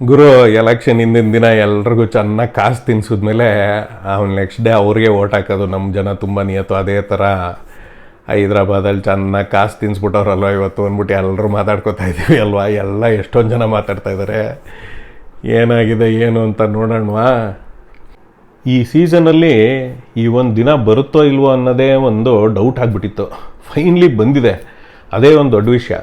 ಗುರು election ಹಿಂದಿನ ದಿನ ಎಲ್ರಿಗೂ ಚೆನ್ನಾಗಿ ಕಾಸು ತಿನ್ಸಿದ್ಮೇಲೆ, ಅವ್ನು ನೆಕ್ಸ್ಟ್ ಡೇ ಅವ್ರಿಗೆ ಓಟ್ ಹಾಕೋದು ನಮ್ಮ ಜನ ತುಂಬ ನಿಯತ್ತು. ಅದೇ ಥರ ಹೈದ್ರಾಬಾದಲ್ಲಿ ಚೆನ್ನಾಗಿ ಕಾಸು ತಿನ್ಸ್ಬಿಟ್ಟವ್ರಲ್ವ ಇವತ್ತು ಅಂದ್ಬಿಟ್ಟು ಎಲ್ಲರೂ ಮಾತಾಡ್ಕೊತಾ ಇದ್ದೀವಿ ಅಲ್ವಾ? ಎಲ್ಲ ಎಷ್ಟೊಂದು ಜನ ಮಾತಾಡ್ತಾ ಇದ್ದಾರೆ ಏನಾಗಿದೆ, ಏನು ಅಂತ ನೋಡೋಣವಾ? ಈ ಸೀಸನಲ್ಲಿ ಈ ಒಂದು ದಿನ ಬರುತ್ತೋ ಇಲ್ವೋ ಅನ್ನೋದೇ ಒಂದು ಡೌಟ್ ಆಗಿಬಿಟ್ಟಿತ್ತು. ಫೈನ್ಲಿ ಬಂದಿದೆ. ಅದೇ ಒಂದು ದೊಡ್ಡ ವಿಷಯ.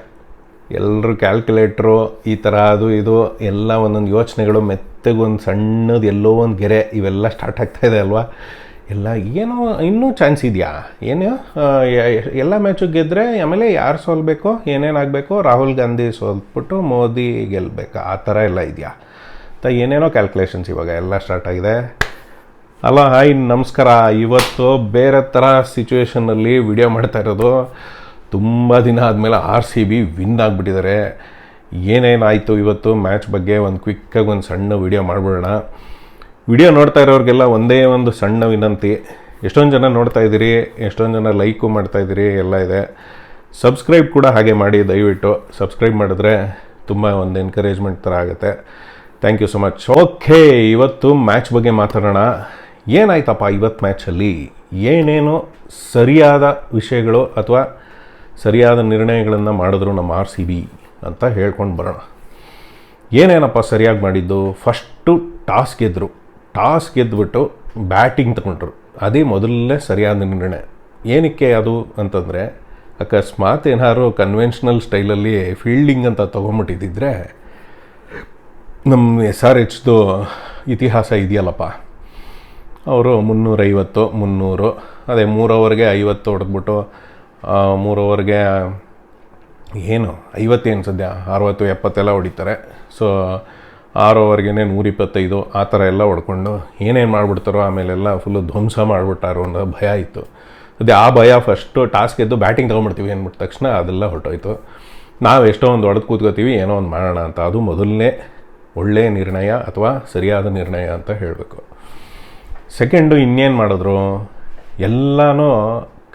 ಎಲ್ಲರೂ ಕ್ಯಾಲ್ಕುಲೇಟ್ರು ಈ ಥರ ಅದು ಇದು, ಎಲ್ಲ ಒಂದೊಂದು ಯೋಚನೆಗಳು ಮೆತ್ತಗೊಂದು ಸಣ್ಣದು ಎಲ್ಲೋ ಒಂದು ಗೆರೆ, ಇವೆಲ್ಲ ಸ್ಟಾರ್ಟ್ ಆಗ್ತಾ ಇದೆ ಅಲ್ವಾ? ಎಲ್ಲ ಏನೋ ಇನ್ನೂ ಚಾನ್ಸ್ ಇದೆಯಾ? ಏನು? ಎಲ್ಲ ಮ್ಯಾಚು ಗೆದ್ದರೆ ಆಮೇಲೆ ಯಾರು ಸೋಲ್ಬೇಕು ಏನೇನಾಗಬೇಕು ರಾಹುಲ್ ಗಾಂಧಿ ಸೋಲ್ಬಿಟ್ಟು ಮೋದಿ ಗೆಲ್ಲಬೇಕು ಆ ಥರ ಎಲ್ಲ ಇದೆಯಾ? ಅಂತ ಏನೇನೋ ಕ್ಯಾಲ್ಕುಲೇಷನ್ಸ್ ಇವಾಗ ಎಲ್ಲ ಸ್ಟಾರ್ಟ್ ಆಗಿದೆ. ಅಲ್ಲ, ಹಾಯ್, ನಮಸ್ಕಾರ. ಇವತ್ತು ಬೇರೆ ಥರ ಸಿಚುವೇಷನಲ್ಲಿ ವಿಡಿಯೋ ಮಾಡ್ತಾ ಇರೋದು. ತುಂಬ ದಿನ ಆದಮೇಲೆ ಆರ್ ಸಿ ಬಿ ವಿನ್ ಆಗಿಬಿಟ್ಟಿದ್ದಾರೆ. ಏನೇನಾಯಿತು ಇವತ್ತು ಮ್ಯಾಚ್ ಬಗ್ಗೆ ಒಂದು ಕ್ವಿಕ್ಕಾಗಿ ಒಂದು ಸಣ್ಣ ವಿಡಿಯೋ ಮಾಡಿಬಿಡೋಣ. ವಿಡಿಯೋ ನೋಡ್ತಾ ಇರೋರಿಗೆಲ್ಲ ಒಂದೇ ಒಂದು ಸಣ್ಣ ವಿನಂತಿ. ಎಷ್ಟೊಂದು ಜನ ನೋಡ್ತಾ ಇದ್ದೀರಿ, ಎಷ್ಟೊಂದು ಜನ ಲೈಕು ಮಾಡ್ತಾ ಇದ್ದೀರಿ, ಎಲ್ಲ ಇದೆ. ಸಬ್ಸ್ಕ್ರೈಬ್ ಕೂಡ ಹಾಗೆ ಮಾಡಿ, ದಯವಿಟ್ಟು ಸಬ್ಸ್ಕ್ರೈಬ್ ಮಾಡಿದ್ರೆ ತುಂಬ ಒಂದು ಎನ್ಕರೇಜ್ಮೆಂಟ್ ಥರ ಆಗುತ್ತೆ. Thank you so much okay ಇವತ್ತು ಮ್ಯಾಚ್ ಬಗ್ಗೆ ಮಾತಾಡೋಣ. ಏನಾಯ್ತಪ್ಪ ಇವತ್ತು ಮ್ಯಾಚಲ್ಲಿ? ಏನೇನು ಸರಿಯಾದ ವಿಷಯಗಳು ಅಥವಾ ಸರಿಯಾದ ನಿರ್ಣಯಗಳನ್ನು ಮಾಡಿದ್ರು ನಮ್ಮ ಆರ್ ಸಿ ಬಿ ಅಂತ ಹೇಳ್ಕೊಂಡು ಬರೋಣ. ಏನೇನಪ್ಪ ಸರಿಯಾಗಿ ಮಾಡಿದ್ದು? ಫಸ್ಟು ಟಾಸ್ ಗೆದ್ದರು ಟಾಸ್ ಗೆದ್ದುಬಿಟ್ಟು ಬ್ಯಾಟಿಂಗ್ ತಗೊಂಡ್ರು. ಅದೇ ಮೊದಲನೇ ಸರಿಯಾದ ನಿರ್ಣಯ. ಏನಕ್ಕೆ ಅದು ಅಂತಂದರೆ, ಅಕಸ್ಮಾತ್ ಏನಾದ್ರು ಕನ್ವೆನ್ಷನಲ್ ಸ್ಟೈಲಲ್ಲಿ ಫೀಲ್ಡಿಂಗ್ ಅಂತ ತೊಗೊಂಬಿಟ್ಟಿದ್ದಿದ್ರೆ ನಮ್ಮ ಎಸ್ ಆರ್ ಎಚ್ದು ಇತಿಹಾಸ ಇದೆಯಲ್ಲಪ್ಪ. ಅವರು ಮುನ್ನೂರೈವತ್ತು, ಮುನ್ನೂರು, ಅದೇ ಮೂರು ಓವರ್ಗೆ ಐವತ್ತು ಹೊಡೆದ್ಬಿಟ್ಟು ಮೂರು ಓವರ್ಗೆ ಏನು, ಐವತ್ತೇನು ಸದ್ಯ, ಅರವತ್ತು, ಎಪ್ಪತ್ತೆಲ್ಲ ಹೊಡಿತಾರೆ. ಸೊ ಆರು ಓವರ್ಗೆ ನೂರಿಪ್ಪತ್ತೈದು, ಆ ಥರ ಎಲ್ಲ ಹೊಡ್ಕೊಂಡು ಏನೇನು ಮಾಡಿಬಿಡ್ತಾರೋ ಆಮೇಲೆಲ್ಲ ಫುಲ್ಲು ಧ್ವಂಸ ಮಾಡಿಬಿಟ್ಟಾರೋ ಅನ್ನೋ ಭಯ ಇತ್ತು. ಅದೇ ಆ ಭಯ ಫಸ್ಟು ಟಾಸ್ಕ್ ಎದ್ದು ಬ್ಯಾಟಿಂಗ್ ತೊಗೊಂಡ್ಬಿಡ್ತೀವಿ ಅಂದ್ಬಿಟ್ಟ ತಕ್ಷಣ ಅದೆಲ್ಲ ಹೊರಟೋಯ್ತು. ನಾವು ಎಷ್ಟೋ ಒಂದು ಹೊಡೆದು ಕೂತ್ಕೋತೀವಿ, ಏನೋ ಒಂದು ಮಾಡೋಣ ಅಂತ. ಅದು ಮೊದಲನೇ ಒಳ್ಳೆಯ ನಿರ್ಣಯ ಅಥವಾ ಸರಿಯಾದ ನಿರ್ಣಯ ಅಂತ ಹೇಳಬೇಕು. ಸೆಕೆಂಡು ಇನ್ನೇನು ಮಾಡಿದ್ರು, ಎಲ್ಲನೂ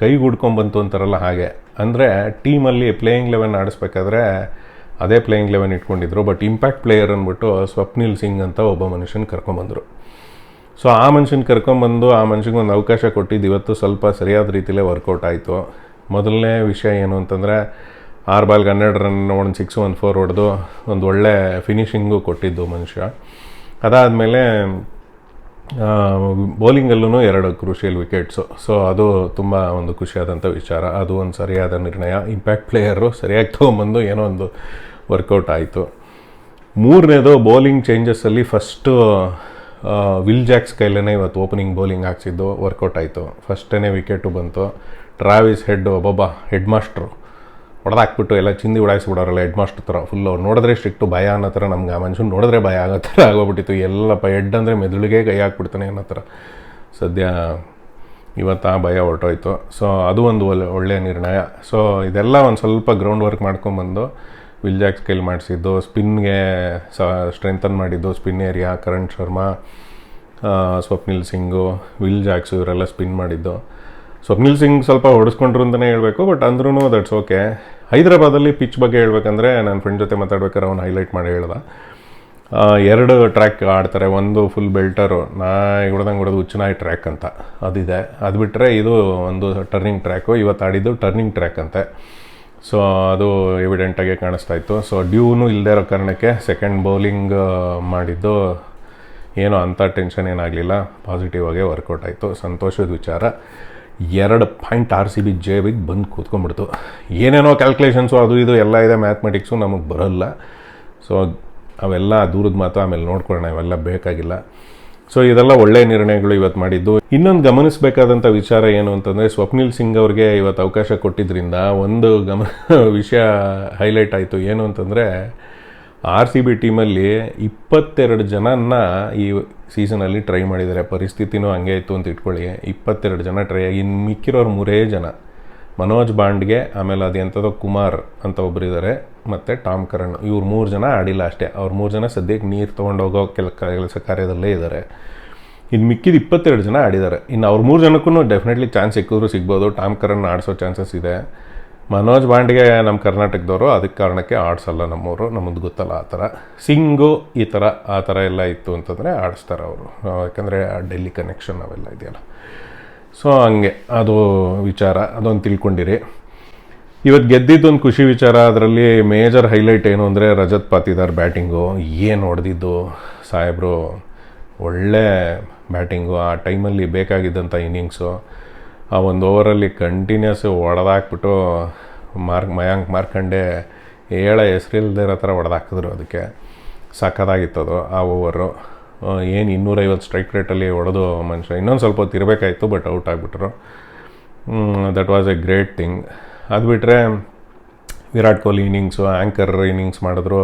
ಕೈಗೂಡ್ಕೊಂಬಂತು ಅಂತಾರಲ್ಲ ಹಾಗೆ. ಅಂದರೆ ಟೀಮಲ್ಲಿ ಪ್ಲೇಯಿಂಗ್ ಲೆವೆನ್ ಆಡಿಸ್ಬೇಕಾದ್ರೆ ಅದೇ ಪ್ಲೇಯಿಂಗ್ ಲೆವೆನ್ ಇಟ್ಕೊಂಡಿದ್ರು. ಬಟ್ ಇಂಪ್ಯಾಕ್ಟ್ ಪ್ಲೇಯರ್ ಅಂದ್ಬಿಟ್ಟು ಸ್ವಪ್ನಿಲ್ ಸಿಂಗ್ ಅಂತ ಒಬ್ಬ ಮನುಷ್ಯನ ಕರ್ಕೊಂಬಂದರು. ಸೊ ಆ ಮನುಷ್ಯನ ಕರ್ಕೊಂಬಂದು ಆ ಮನುಷ್ಯನಿಗೆ ಒಂದು ಅವಕಾಶ ಕೊಟ್ಟಿದ್ದು ಇವತ್ತು ಸ್ವಲ್ಪ ಸರಿಯಾದ ರೀತಿಲೇ ವರ್ಕೌಟ್ ಆಯಿತು. ಮೊದಲನೇ ವಿಷಯ ಏನು ಅಂತಂದರೆ ಆರು ಬಾಲ್ಗೆ ಹನ್ನೆರಡು ರನ್ ಒಂದು ಸಿಕ್ಸ್ ಒನ್ ಫೋರ್ ಹೊಡೆದು ಒಂದು ಒಳ್ಳೆ ಫಿನಿಷಿಂಗು ಕೊಟ್ಟಿದ್ದು ಮನುಷ್ಯ. ಅದಾದಮೇಲೆ ಬೌಲಿಂಗಲ್ಲೂ ಎರಡು ಕ್ರೂಷಿಯಲ್ ವಿಕೆಟ್ಸು. ಸೊ, ಅದು ತುಂಬ ಒಂದು ಖುಷಿಯಾದಂಥ ವಿಚಾರ. ಅದು ಒಂದು ಸರಿಯಾದ ನಿರ್ಣಯ. ಇಂಪ್ಯಾಕ್ಟ್ ಪ್ಲೇಯರು ಸರಿಯಾಗಿ ತೊಗೊಂಬಂದು ಏನೋ ಒಂದು ವರ್ಕೌಟ್ ಆಯಿತು. ಮೂರನೇದು ಬೌಲಿಂಗ್ ಚೇಂಜಸ್ಸಲ್ಲಿ ಫಸ್ಟು ವಿಲ್ ಜಾಕ್ಸ್ ಕೈಲೇ ಇವತ್ತು ಓಪನಿಂಗ್ ಬೌಲಿಂಗ್ ಹಾಕ್ಸಿದ್ದು ವರ್ಕೌಟ್ ಆಯಿತು. ಫಸ್ಟೇ ವಿಕೆಟು ಬಂತು. ಟ್ರಾವಿಸ್ ಹೆಡ್ ಒಬ್ಬೊಬ್ಬ ಹೆಡ್ ಮಾಸ್ಟ್ರು ಹೊಡೆದಾಕ್ಬಿಟ್ಟು ಎಲ್ಲ ಚಿಂದಿ ಉಡಾಯಿಸ್ಬಿಡೋರಲ್ಲ ಹೆಡ್ ಮಾಸ್ಟರ್ ಥರ ಫುಲ್ಲು ನೋಡಿದ್ರೆ ಸ್ಟ್ರಿಕ್ಟು ಭಯ ಅನ್ನೋ ಥರ ನಮ್ಗೆ ಆ ಮನುಷ್ಯನ ನೋಡಿದ್ರೆ ಭಯ ಆಗೋ ಥರ ಆಗೋಗ್ಬಿಟ್ಟಿತ್ತು. ಎಲ್ಲಪ್ಪ ಹೆಡ್ ಅಂದರೆ ಮೆದುಳಿಗೆ ಕೈ ಹಾಕ್ಬಿಡ್ತಾನೆ ಅನ್ನೋ ಥರ. ಸದ್ಯ ಇವತ್ತು ಆ ಭಯ ಹೊರಟೋಯ್ತು. ಸೊ ಅದು ಒಂದು ಒಳ್ಳೆ ಒಳ್ಳೆಯ ನಿರ್ಣಯ. ಸೊ ಇದೆಲ್ಲ ಒಂದು ಸ್ವಲ್ಪ ಗ್ರೌಂಡ್ ವರ್ಕ್ ಮಾಡ್ಕೊಂಬಂದು ವಿಲ್ ಜಾಕ್ ಸ್ಕೇಲ್ ಮಾಡಿಸಿದ್ದು ಸ್ಪಿನ್ಗೆ ಸ ಸ್ಟ್ರೆಂಥನ್ ಮಾಡಿದ್ದು spin area Karan Sharma Swapnil Singh Will Jacks ಇವರೆಲ್ಲ ಸ್ಪಿನ್ ಮಾಡಿದ್ದು. ಸ್ವಪ್ನಿಲ್ ಸಿಂಗ್ ಸ್ವಲ್ಪ ಹೊಡೆಸ್ಕೊಂಡ್ರು ಅಂತಲೇ ಹೇಳಬೇಕು ಬಟ್ ಅಂದ್ರೂ ದಟ್ಸ್ ಓಕೆ ಹೈದರಾಬಾದಲ್ಲಿ ಪಿಚ್ ಬಗ್ಗೆ ಹೇಳ್ಬೇಕಂದ್ರೆ ನನ್ನ ಫ್ರೆಂಡ್ ಜೊತೆ ಮಾತಾಡ್ಬೇಕಾದ್ರೆ ಅವ್ನು ಹೈಲೈಟ್ ಮಾಡಿ ಹೇಳ್ದ. ಎರಡು ಟ್ರ್ಯಾಕ್ ಆಡ್ತಾರೆ, ಒಂದು ಫುಲ್ ಬೆಲ್ಟರು ನಾ ಹೊಡೆದಂಗೆ ಹೊಡೆದು ಹುಚ್ಚನಾಯಿ ಟ್ರ್ಯಾಕ್ ಅಂತ. ಅದಿದೆ. ಅದು ಬಿಟ್ಟರೆ ಇದು ಒಂದು ಟರ್ನಿಂಗ್ ಟ್ರ್ಯಾಕು ಇವತ್ತು ಆಡಿದ್ದು ಟರ್ನಿಂಗ್ ಟ್ರ್ಯಾಕ್ ಅಂತೆ. ಸೊ ಅದು ಎವಿಡೆಂಟಾಗೆ ಕಾಣಿಸ್ತಾ ಇತ್ತು. ಸೊ ಡ್ಯೂನು ಇಲ್ಲದೆ ಇರೋ ಕಾರಣಕ್ಕೆ ಸೆಕೆಂಡ್ ಬೌಲಿಂಗ್ ಮಾಡಿದ್ದು ಏನೋ ಅಂಥ ಟೆನ್ಷನ್ ಏನಾಗಲಿಲ್ಲ ಪಾಸಿಟಿವ್ ಆಗಿ ವರ್ಕೌಟ್ ಆಯಿತು. ಸಂತೋಷದ ವಿಚಾರ. ಎರಡು ಪಾಯಿಂಟ್ ಆರ್ ಸಿ ಬಿ ಜೇಬಿಗೆ ಬಂದು ಕೂತ್ಕೊಂಡ್ಬಿಡ್ತು. ಏನೇನೋ ಕ್ಯಾಲ್ಕುಲೇಷನ್ಸು ಅದು ಇದು ಎಲ್ಲ ಇದೆ ಮ್ಯಾಥ್ಮೆಟಿಕ್ಸು ನಮಗೆ ಬರೋಲ್ಲ. ಸೊ ಅವೆಲ್ಲ ದೂರದ ಮಾತು ಆಮೇಲೆ ನೋಡ್ಕೊಳ್ಳೋಣ, ಇವೆಲ್ಲ ಬೇಕಾಗಿಲ್ಲ. ಸೊ ಇದೆಲ್ಲ ಒಳ್ಳೆಯ ನಿರ್ಣಯಗಳು ಇವತ್ತು ಮಾಡಿದ್ದು. ಇನ್ನೊಂದು ಗಮನಿಸಬೇಕಾದಂಥ ವಿಚಾರ ಏನು ಅಂತಂದರೆ, ಸ್ವಪ್ನಿಲ್ ಸಿಂಗ್ ಅವ್ರಿಗೆ ಇವತ್ತು ಅವಕಾಶ ಕೊಟ್ಟಿದ್ದರಿಂದ ಒಂದು ಗಮ ವಿಷಯ ಹೈಲೈಟ್ ಆಯಿತು. ಏನು ಅಂತಂದರೆ ಆರ್ ಸಿ ಬಿ ಟೀಮಲ್ಲಿ ಇಪ್ಪತ್ತೆರಡು ಜನನ್ನ ಈ ಸೀಸನಲ್ಲಿ ಟ್ರೈ ಮಾಡಿದ್ದಾರೆ. ಪರಿಸ್ಥಿತಿನೂ ಹಂಗೆ ಇತ್ತು ಅಂತ ಇಟ್ಕೊಳ್ಳಿ. ಇಪ್ಪತ್ತೆರಡು ಜನ ಟ್ರೈ ಇನ್ನು ಮಿಕ್ಕಿರೋರು ಮೂರೇ ಜನ. ಮನೋಜ್ ಬಾಂಡ್ಗೆ, ಆಮೇಲೆ ಅದು ಎಂಥದೋ ಕುಮಾರ್ ಅಂತ ಒಬ್ಬರಿದ್ದಾರೆ ಮತ್ತು ಟಾಮ್ ಕರಣ್. ಇವ್ರು ಮೂರು ಜನ ಆಡಿಲ್ಲ ಅಷ್ಟೇ. ಅವ್ರು ಮೂರು ಜನ ಸದ್ಯಕ್ಕೆ ನೀರು ತೊಗೊಂಡೋಗೋ ಕೆಲ ಕೆಲಸ ಕಾರ್ಯದಲ್ಲೇ ಇದ್ದಾರೆ ಇನ್ನು ಮಿಕ್ಕಿದ ಇಪ್ಪತ್ತೆರಡು ಜನ ಆಡಿದ್ದಾರೆ. ಇನ್ನು ಅವ್ರ ಮೂರು ಜನಕ್ಕೂ ಡೆಫಿನೆಟ್ಲಿ ಚಾನ್ಸ್ ಸಿಕ್ಕಿದ್ರು ಸಿಗ್ಬೋದು. ಟಾಮ್ ಕರಣ್ ಆಡಿಸೋ ಚಾನ್ಸಸ್ ಇದೆ. ಮನೋಜ್ ಬಾಂಡ್ಗೆ ನಮ್ಮ ಕರ್ನಾಟಕದವರು ಅದಕ್ಕೆ ಕಾರಣಕ್ಕೆ ಆಡಿಸಲ್ಲ ನಮ್ಮವರು ನಮ್ಮದು ಗೊತ್ತಲ್ಲ ಆ ಥರ. ಸಿಂಗು ಈ ಥರ, ಆ ಥರ ಎಲ್ಲ ಇತ್ತು ಅಂತಂದರೆ ಆಡಿಸ್ತಾರೆ ಅವರು. ಯಾಕಂದರೆ ಡೆಲ್ಲಿ ಕನೆಕ್ಷನ್ ಅವೆಲ್ಲ ಇದೆಯಲ್ಲ. ಸೊ ಹಂಗೆ. ಅದು ವಿಚಾರ, ಅದೊಂದು ತಿಳ್ಕೊಂಡಿರಿ. ಇವತ್ತು ಗೆದ್ದಿದ್ದೊಂದು ಖುಷಿ ವಿಚಾರ, ಅದರಲ್ಲಿ ಮೇಜರ್ ಹೈಲೈಟ್ ಏನು ಅಂದರೆ ರಜತ್ ಪಾತಿದಾರ್ ಬ್ಯಾಟಿಂಗು. ಏನು ಹೊಡೆದಿದ್ದು ಸಾಹೇಬರು? ಒಳ್ಳೆ ಬ್ಯಾಟಿಂಗು. ಆ ಟೈಮಲ್ಲಿ ಬೇಕಾಗಿದ್ದಂಥ ಇನ್ನಿಂಗ್ಸು ಆ ಒಂದು ಓವರಲ್ಲಿ ಕಂಟಿನ್ಯೂಸ್ ಹೊಡೆದಾಕ್ಬಿಟ್ಟು ಮಾರ್ಕ್ ಮಯಾಂಕ್ ಮಾರ್ಕಂಡೆ ಏಳ ಹೆಸರಿಲ್ದೇ ಇರೋ ಥರ ಹೊಡೆದಾಕಿದ್ರು ಅದಕ್ಕೆ. ಸಖತ್ತಾಗಿತ್ತು ಅದು ಆ ಓವರು ಏನು ಇನ್ನೂರೈವತ್ತು ಸ್ಟ್ರೈಕ್ ರೇಟಲ್ಲಿ ಹೊಡೆದು ಮನುಷ್ಯ. ಇನ್ನೊಂದು ಸ್ವಲ್ಪ ಹೊತ್ತು ಇರಬೇಕಾಯಿತು but out ಆಗಿಬಿಟ್ರು. That was a great thing ಅದು ಬಿಟ್ಟರೆ Virat Kohli innings anchor innings ಮಾಡಿದ್ರು.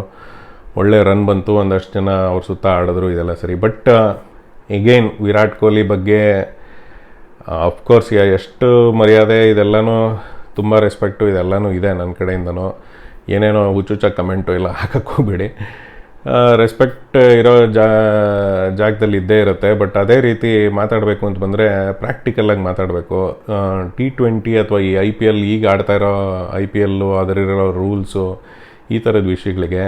ಒಳ್ಳೆ ರನ್ ಬಂತು, ಒಂದಷ್ಟು ಜನ ಅವ್ರ ಸುತ್ತ ಆಡಿದ್ರು, ಇದೆಲ್ಲ ಸರಿ. ಬಟ್ ಎಗೈನ್ ವಿರಾಟ್ ಕೊಹ್ಲಿ ಬಗ್ಗೆ ಅಫ್ಕೋರ್ಸ್ ಎಷ್ಟು ಮರ್ಯಾದೆ, ಇದೆಲ್ಲನೂ ತುಂಬ ರೆಸ್ಪೆಕ್ಟು ಇದೆಲ್ಲನೂ ಇದೆ ನನ್ನ ಕಡೆಯಿಂದನೂ. ಏನೇನೋ ಹುಚ್ಚುಚ್ಚ ಕಮೆಂಟು ಹಾಕಕ್ಕೆ ಹೋಗ್ಬೇಡಿ. ರೆಸ್ಪೆಕ್ಟ್ ಇರೋ ಜಾ, ಜಾಗದಲ್ಲಿ ಇದ್ದೇ ಇರುತ್ತೆ ಬಟ್ ಅದೇ ರೀತಿ ಮಾತಾಡಬೇಕು ಅಂತ ಬಂದರೆ ಪ್ರಾಕ್ಟಿಕಲಾಗಿ ಮಾತಾಡಬೇಕು. ಟಿ ಟ್ವೆಂಟಿ ಅಥವಾ ಈ ಐ ಪಿ ಎಲ್ ಈಗ ಆಡ್ತಾ ಇರೋ ಐ ಪಿ ಎಲ್ಲು ಅದರಿರೋ ರೂಲ್ಸು ಈ ಥರದ ವಿಷಯಗಳಿಗೆ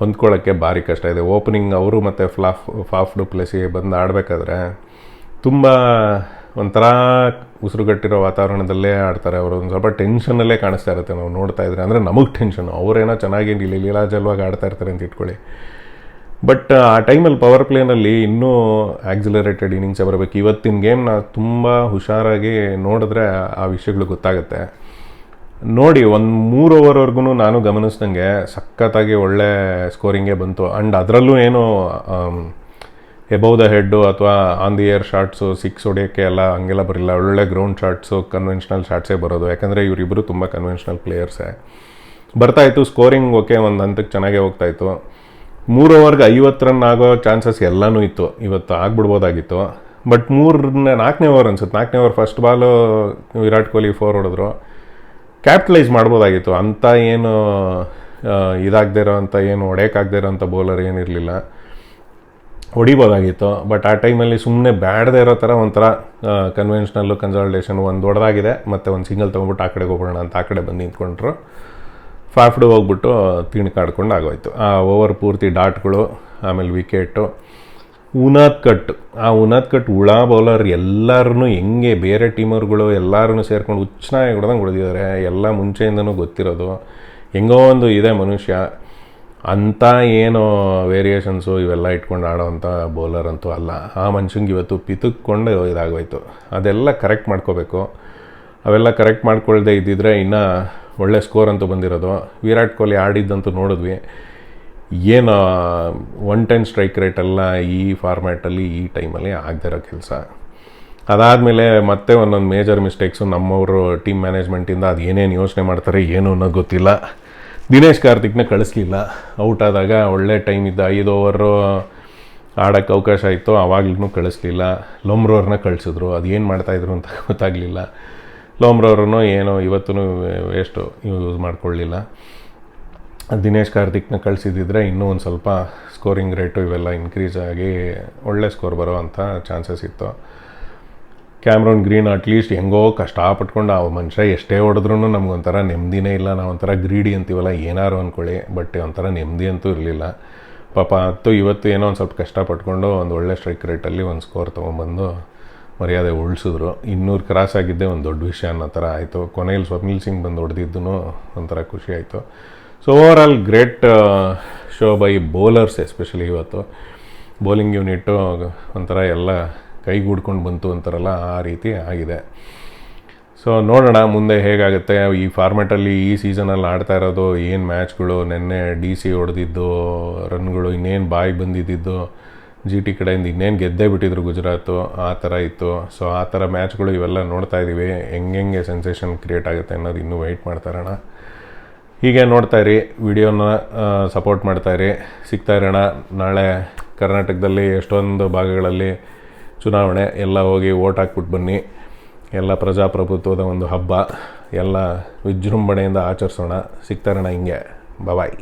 ಹೊಂದ್ಕೊಳ್ಳೋಕ್ಕೆ ಭಾರಿ ಕಷ್ಟ ಇದೆ. ಓಪನಿಂಗ್ ಅವರು ಮತ್ತು ಫ್ಲಾಫ್ ಫಾಫ್ ಪ್ಲೇಸಿಗೆ ಬಂದು ಆಡಬೇಕಾದ್ರೆ ತುಂಬ ಒಂಥರ ಉಸಿರುಗಟ್ಟಿರೋ ವಾತಾವರಣದಲ್ಲೇ ಆಡ್ತಾರೆ ಅವರು. ಒಂದು ಸ್ವಲ್ಪ ಟೆನ್ಷನಲ್ಲೇ ಕಾಣಿಸ್ತಾ ಇರುತ್ತೆ. ನಾವು ನೋಡ್ತಾ ಇದ್ರೆ ಅಂದರೆ ನಮಗೆ ಟೆನ್ಷನ್ ಅವರೇನೋ ಚೆನ್ನಾಗಿ ಇಲ್ಲಿ ಲೀಲಾಜಲವಾಗಿ ಆಡ್ತಾ ಇರ್ತಾರೆ ಅಂತ ಇಟ್ಕೊಳ್ಳಿ. ಬಟ್ ಆ ಟೈಮಲ್ಲಿ ಪವರ್ ಪ್ಲೇನಲ್ಲಿ ಇನ್ನೂ ಆಕ್ಸಿಲರೇಟೆಡ್ ಇನ್ನಿಂಗ್ಸ್ ಬರಬೇಕು. ಇವತ್ತಿನ ಗೇಮ್ನ ತುಂಬ ಹುಷಾರಾಗಿ ನೋಡಿದ್ರೆ ಆ ವಿಷಯಗಳು ಗೊತ್ತಾಗುತ್ತೆ. ನೋಡಿ, ಒಂದು ಮೂರು ಓವರ್ವರೆಗೂ ನಾನು ಗಮನಿಸ್ದಂಗೆ ಸಖತ್ತಾಗಿ ಒಳ್ಳೆ ಸ್ಕೋರಿಂಗೇ ಬಂತು. ಆ್ಯಂಡ್ ಅದರಲ್ಲೂ ಏನು ಎಬೌವ್ ದ ಹೆಡ್ಡು ಅಥವಾ on the air shots six ಹೊಡೆಯೋಕ್ಕೆ ಎಲ್ಲ ಹಂಗೆಲ್ಲ ಬರಲಿಲ್ಲ ಒಳ್ಳೆ ಗ್ರೌಂಡ್ ಶಾರ್ಟ್ಸು ಕನ್ವೆನ್ಷನಲ್ ಶಾರ್ಟ್ಸೇ ಬರೋದು. ಯಾಕಂದರೆ ಇವರಿಬ್ಬರು ತುಂಬ ಕನ್ವೆನ್ಷನಲ್ ಪ್ಲೇಯರ್ಸೇ ಬರ್ತಾಯಿತ್ತು ಸ್ಕೋರಿಂಗ್ ಓಕೆ ಒಂದು ಹಂತಕ್ಕೆ ಚೆನ್ನಾಗೇ ಹೋಗ್ತಾಯಿತ್ತು ಮೂರು ಓವರ್ಗೆ ಐವತ್ತು ರನ್ ಆಗೋ ಚಾನ್ಸಸ್ ಎಲ್ಲನೂ ಇತ್ತು. ಇವತ್ತು ಆಗ್ಬಿಡ್ಬೋದಾಗಿತ್ತು. ಬಟ್ ಮೂರನೇ, ನಾಲ್ಕನೇ ಓವರ್ ಅನ್ಸುತ್ತೆ. ನಾಲ್ಕನೇ over first ball Virat Kohli four ಹೊಡೆದ್ರು. ಕ್ಯಾಪಿಟಲೈಸ್ ಮಾಡ್ಬೋದಾಗಿತ್ತು. ಅಂಥ ಏನು ಇದಾಗದೇ ಇರೋ ಅಂಥ ಏನು, ಹೊಡೆಯೋಕ್ಕಾಗದೇ ಇರೋ ಅಂಥ ಬೌಲರ್ ಏನಿರಲಿಲ್ಲ. ಹೊಡಿಬೋದಾಗಿತ್ತು ಬಟ್ ಆ ಟೈಮಲ್ಲಿ ಸುಮ್ಮನೆ ಬ್ಯಾಡದೇ ಇರೋ ಥರ ಒಂಥರ ಕನ್ವೆನ್ಷನಲ್ಲು ಕನ್ಸಲ್ಟೇಷನ್ ಒಂದು ದೊಡ್ಡದಾಗಿದೆ ಮತ್ತು ಒಂದು ಸಿಂಗಲ್ ತೊಗೊಂಬಿಟ್ಟು ಆ ಕಡೆಗೆ ಹೋಗೋಣ ಅಂತ ಆ ಕಡೆ ಬಂದು ನಿಂತ್ಕೊಂಡ್ರು. ಫಾಫ್ಡು ಹೋಗ್ಬಿಟ್ಟು ತಿಣ್ಕಾಡ್ಕೊಂಡು ಆಗೋಯ್ತು. ಆ ಓವರ್ ಪೂರ್ತಿ ಡಾಟ್ಗಳು ಆಮೇಲೆ ವಿಕೆಟು ಉನಾದ್ ಕಟ್. ಆ ಉನಾದ್ ಕಟ್ ಉಳ ಬೌಲರ್ ಎಲ್ಲರೂ ಹೆಂಗೆ ಬೇರೆ ಟೀಮರ್ಗಳು ಎಲ್ಲರೂ ಸೇರ್ಕೊಂಡು ಉಚ್ಚನಾಗಿ ಹೊಡೆದಂಗೆ ಹೊಡೆದಿದ್ದಾರೆ ಎಲ್ಲ ಮುಂಚೆಯಿಂದನೂ ಗೊತ್ತಿರೋದು. ಹೆಂಗೋ ಒಂದು ಇದೆ ಮನುಷ್ಯ. ಅಂಥ ಏನು ವೇರಿಯೇಷನ್ಸು ಇವೆಲ್ಲ ಇಟ್ಕೊಂಡು ಆಡೋವಂಥ ಬೌಲರ್ ಅಂತೂ ಅಲ್ಲ. ಆ ಮನುಷ್ಯಂಗೆ ಇವತ್ತು ಪಿತುಕ್ಕೊಂಡು ಇದಾಗೋಯ್ತು ಅದೆಲ್ಲ ಕರೆಕ್ಟ್ ಮಾಡ್ಕೋಬೇಕು. ಅವೆಲ್ಲ ಕರೆಕ್ಟ್ ಮಾಡ್ಕೊಳ್ಳದೆ ಇದ್ದಿದ್ರೆ ಇನ್ನೂ ಒಳ್ಳೆ ಸ್ಕೋರ್ ಅಂತೂ ಬಂದಿರೋದು. ವಿರಾಟ್ ಕೊಹ್ಲಿ ಆಡಿದ್ದಂತೂ ನೋಡಿದ್ವಿ. ಏನು ಒನ್ ಟೆನ್ ಸ್ಟ್ರೈಕ್ ರೇಟೆಲ್ಲ ಈ ಫಾರ್ಮ್ಯಾಟಲ್ಲಿ ಈ ಟೈಮಲ್ಲಿ ಆಗದಿರೋ ಕೆಲಸ. ಅದಾದಮೇಲೆ ಮತ್ತೆ ಒಂದೊಂದು ಮೇಜರ್ ಮಿಸ್ಟೇಕ್ಸು ನಮ್ಮವರು ಟೀಮ್ ಮ್ಯಾನೇಜ್ಮೆಂಟಿಂದ ಅದು ಏನೇನು ಯೋಚನೆ ಮಾಡ್ತಾರೆ, ಏನು ಅನ್ನೋದು ಗೊತ್ತಿಲ್ಲ. ದಿನೇಶ್ ಕಾರ್ತಿಕ್ನ ಕಳಿಸ್ಲಿಲ್ಲ. ಔಟ್ ಆದಾಗ ಒಳ್ಳೆ ಟೈಮ್ ಇದ್ದ ಐದು ಓವರು ಆಡೋಕ್ಕೆ ಅವಕಾಶ ಇತ್ತು ಆವಾಗ್ಲೂ ಕಳಿಸ್ಲಿಲ್ಲ. ಲೊಮ್ರವ್ರನ್ನ ಕಳಿಸಿದ್ರು. ಅದು ಏನು ಮಾಡ್ತಾಯಿದ್ರು ಅಂತ ಗೊತ್ತಾಗಲಿಲ್ಲ. ಲೋಮ್ರೋರ್ನು ಏನೋ ಇವತ್ತೂ ವೇಸ್ಟು ಯೂಸ್ ಮಾಡ್ಕೊಳ್ಳಿಲ್ಲ. ದಿನೇಶ್ ಕಾರ್ತಿಕ್ನ ಕಳಿಸಿದ್ದಿದ್ರೆ ಇನ್ನೂ ಒಂದು ಸ್ವಲ್ಪ ಸ್ಕೋರಿಂಗ್ ರೇಟು ಇವೆಲ್ಲ ಇನ್ಕ್ರೀಸ್ ಆಗಿ ಒಳ್ಳೆ ಸ್ಕೋರ್ ಬರೋ ಅಂಥ ಚಾನ್ಸಸ್ ಇತ್ತು. ಕ್ಯಾಮ್ರೋನ್ ಗ್ರೀನ್ ಅಟ್ಲೀಸ್ಟ್ ಹೆಂಗೋ ಕಷ್ಟಪಟ್ಕೊಂಡು ಆ ಮನುಷ್ಯ ಎಷ್ಟೇ ಹೊಡೆದ್ರೂ ನಮಗೊಂಥರ ನೆಮ್ಮದಿನೇ ಇಲ್ಲ. ನಾವು ಒಂಥರ ಗ್ರೀಡಿ ಅಂತೀವಲ್ಲ ಏನಾರು ಅಂದ್ಕೊಳ್ಳಿ ಬಟ್ ಒಂಥರ ನೆಮ್ಮದಿ ಅಂತೂ ಇರಲಿಲ್ಲ. ಪಾಪ ಅಂತೂ ಇವತ್ತು ಏನೋ ಒಂದು ಸ್ವಲ್ಪ ಕಷ್ಟಪಟ್ಕೊಂಡು ಒಂದು ಒಳ್ಳೆ ಸ್ಟ್ರೈಕ್ ರೇಟಲ್ಲಿ ಒಂದು ಸ್ಕೋರ್ ತೊಗೊಂಬಂದು ಮರ್ಯಾದೆ ಉಳಿಸಿದ್ರು. ಇನ್ನೂರು ಕ್ರಾಸ್ ಆಗಿದ್ದೆ ಒಂದು ದೊಡ್ಡ ವಿಷಯ ಅನ್ನೋ ಥರ ಆಯಿತು. ಕೊನೆಯಲ್ಲಿ ಸ್ವಪ್ನಿಲ್ ಸಿಂಗ್ ಬಂದು ಹೊಡೆದಿದ್ದು ಒಂಥರ ಖುಷಿ ಆಯಿತು. So overall great show by bowlers especially ಇವತ್ತು. ಬೌಲಿಂಗ್ ಯೂನಿಟ್ಟು ಒಂಥರ ಎಲ್ಲ ಕೈಗೂಡ್ಕೊಂಡು ಬಂತು ಅಂತಾರಲ್ಲ, ಆ ರೀತಿ ಆಗಿದೆ. ಸೊ ನೋಡೋಣ ಮುಂದೆ ಹೇಗಾಗುತ್ತೆ. ಈ ಫಾರ್ಮೆಟಲ್ಲಿ ಈ ಸೀಸನಲ್ಲಿ ಆಡ್ತಾ ಇರೋದು, ಏನು ಮ್ಯಾಚ್ಗಳು ನೆನ್ನೆ ಡಿ ಸಿ ಹೊಡೆದಿದ್ದು ರನ್ಗಳು ಇನ್ನೇನು ಬಾಯಿ ಬಂದಿದ್ದಿದ್ದು ಜಿ ಟಿ ಕಡೆಯಿಂದ ಇನ್ನೇನು ಗೆದ್ದೇ ಬಿಟ್ಟಿದ್ರು ಗುಜರಾತು, ಆ ಥರ ಇತ್ತು. ಸೊ ಆ ಥರ ಮ್ಯಾಚ್ಗಳು ಇವೆಲ್ಲ ನೋಡ್ತಾ ಇದ್ದೀವಿ. ಹೆಂಗೆ ಸೆನ್ಸೇಷನ್ ಕ್ರಿಯೇಟ್ ಆಗುತ್ತೆ ಅನ್ನೋದು ಇನ್ನೂ ವೆಯ್ಟ್ ಮಾಡ್ತಾ ಇರೋಣ. ಹೀಗೆ ನೋಡ್ತಾ ಇರಿ, ವಿಡಿಯೋನ ಸಪೋರ್ಟ್ ಮಾಡ್ತಾ ಇರಿ. ಸಿಗ್ತಾ ಇರೋಣ. ನಾಳೆ ಕರ್ನಾಟಕದಲ್ಲಿ ಎಷ್ಟೊಂದು ಭಾಗಗಳಲ್ಲಿ ಚುನಾವಣೆ, ಎಲ್ಲ ಹೋಗಿ ಓಟ್ ಹಾಕ್ಬಿಟ್ಟು ಬನ್ನಿ. ಎಲ್ಲ ಪ್ರಜಾಪ್ರಭುತ್ವದ ಒಂದು ಹಬ್ಬ, ಎಲ್ಲ ವಿಜೃಂಭಣೆಯಿಂದ ಆಚರಿಸೋಣ. ಸಿಗ್ತಾರಣ ಹಿಂಗೆ. ಬಾಯ್